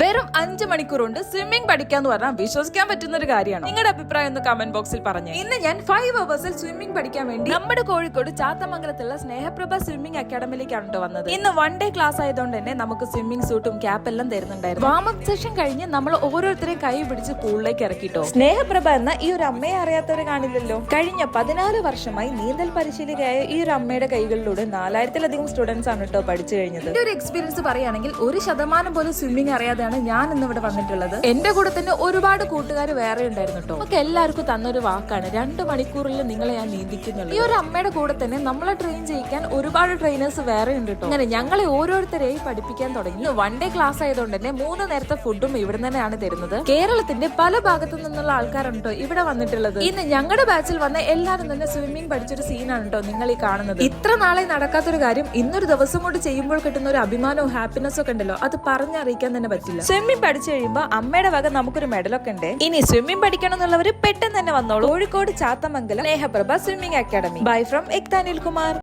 വെറും അഞ്ച് മണിക്കൂർ കൊണ്ട് സ്വിമ്മിംഗ് പഠിക്കാന്ന് പറഞ്ഞാൽ വിശ്വസിക്കാൻ പറ്റുന്ന ഒരു കാര്യമാണ്? നിങ്ങളുടെ അഭിപ്രായം ഒന്ന് കമന്റ് ബോക്സിൽ പറഞ്ഞു. ഇന്ന് ഞാൻ ഫൈവ് അവേഴ്സിൽ സ്വിമ്മിംഗ് പഠിക്കാൻ വേണ്ടി നമ്മുടെ കോഴിക്കോട് ചാത്തമംഗലത്തുള്ള സ്നേഹപ്രഭ സ്വിമ്മിംഗ് അക്കാഡമിയിലേക്കാണ് വന്നത്. ഇന്ന് വൺ ഡേ ക്ലാസ് ആയതുകൊണ്ട് തന്നെ നമുക്ക് സ്വിമ്മിംഗ് സൂട്ടും ക്യാപ്പ് എല്ലാം തരുന്നുണ്ടായിരുന്നു. വാമപ്പ് സെഷൻ കഴിഞ്ഞ് നമ്മൾ ഓരോരുത്തരെയും കൈ പിടിച്ച് പൂളിലേക്ക് ഇറക്കിട്ടോ? സ്നേഹപ്രഭ എന്ന ഈ ഒരു അമ്മയെ അറിയാത്തവരെ കാണില്ലല്ലോ. കഴിഞ്ഞ പതിനാല് വർഷമായി നീന്തൽ പരിശീലകയായ ഈ ഒരു അമ്മയുടെ കൈകളിലൂടെ നാലായിരത്തിലധികം സ്റ്റുഡൻസ് ആണ് കേട്ടോ പഠിച്ചു കഴിഞ്ഞത്. എന്റെ ഒരു എക്സ്പീരിയൻസ് പറയുകയാണെങ്കിൽ ഒരു ശതമാനം പോലും സ്വിമ്മിംഗ് അറിയാതെയാണ് ഞാൻ ഇന്ന് ഇവിടെ വന്നിട്ടുള്ളത്. എന്റെ കൂടെ തന്നെ ഒരുപാട് കൂട്ടുകാർ വേറെ ഉണ്ടായിരുന്നു കേട്ടോ. നമുക്ക് എല്ലാവർക്കും തന്നൊരു വാക്കാണ്. രണ്ട് മണിക്കൂറിൽ നിങ്ങളെ ഞാൻ നീന്തിക്കുന്നുള്ളൂ. ഈ ഒരു അമ്മയുടെ കൂടെ തന്നെ നമ്മളെ ട്രെയിൻ ചെയ്യിക്കാൻ ഒരുപാട് ട്രെയിനേഴ്സ് വേറെ ഉണ്ട് കേട്ടോ. അങ്ങനെ ഞങ്ങളെ ഓരോരുത്തരെയും പഠിപ്പിക്കാൻ തുടങ്ങി. വൺ ഡേ ക്ലാസ് ആയതുകൊണ്ട് തന്നെ മൂന്ന് നേരത്തെ ഫുഡും ഇവിടെ തന്നെയാണ് തരുന്നത്. കേരളത്തിന്റെ പല ഭാഗത്തു നിന്നുള്ള ആൾക്കാരാണ് കേട്ടോ ഇവിടെ വന്നിട്ടുള്ളത്. ഇന്ന് ഞങ്ങളുടെ ബാച്ചിൽ വന്ന എല്ലാവരും തന്നെ സ്വിമ്മിംഗ് പഠിച്ചൊരു സീനാണ് കേട്ടോ നിങ്ങൾ ഈ കാണുന്നത്. ഇത്ര നാളെ നടക്കാത്തൊരു കാര്യം ഇന്നൊരു ദിവസം കൊണ്ട് ചെയ്യുമ്പോൾ കിട്ടുന്ന ഒരു അഭിമാനവും ഹാപ്പിനെസ്സും ഒക്കെ ഉണ്ടല്ലോ. അത് പറഞ്ഞറിയിക്കാൻ തന്നെ പറ്റില്ല. സ്വിമ്മിംഗ് പഠിച്ചു കഴിയുമ്പോൾ അമ്മയുടെ വക നമുക്കൊരു മെഡലൊക്കെ ഉണ്ട്. ഇനി സ്വിമ്മിംഗ് പഠിക്കണം എന്നുള്ളവർ പെട്ടെന്ന് തന്നെ വന്നോളൂ. Kozhikode Chathamangalam Snehaprabha swimming academy by from എക്താനിൽ Kumar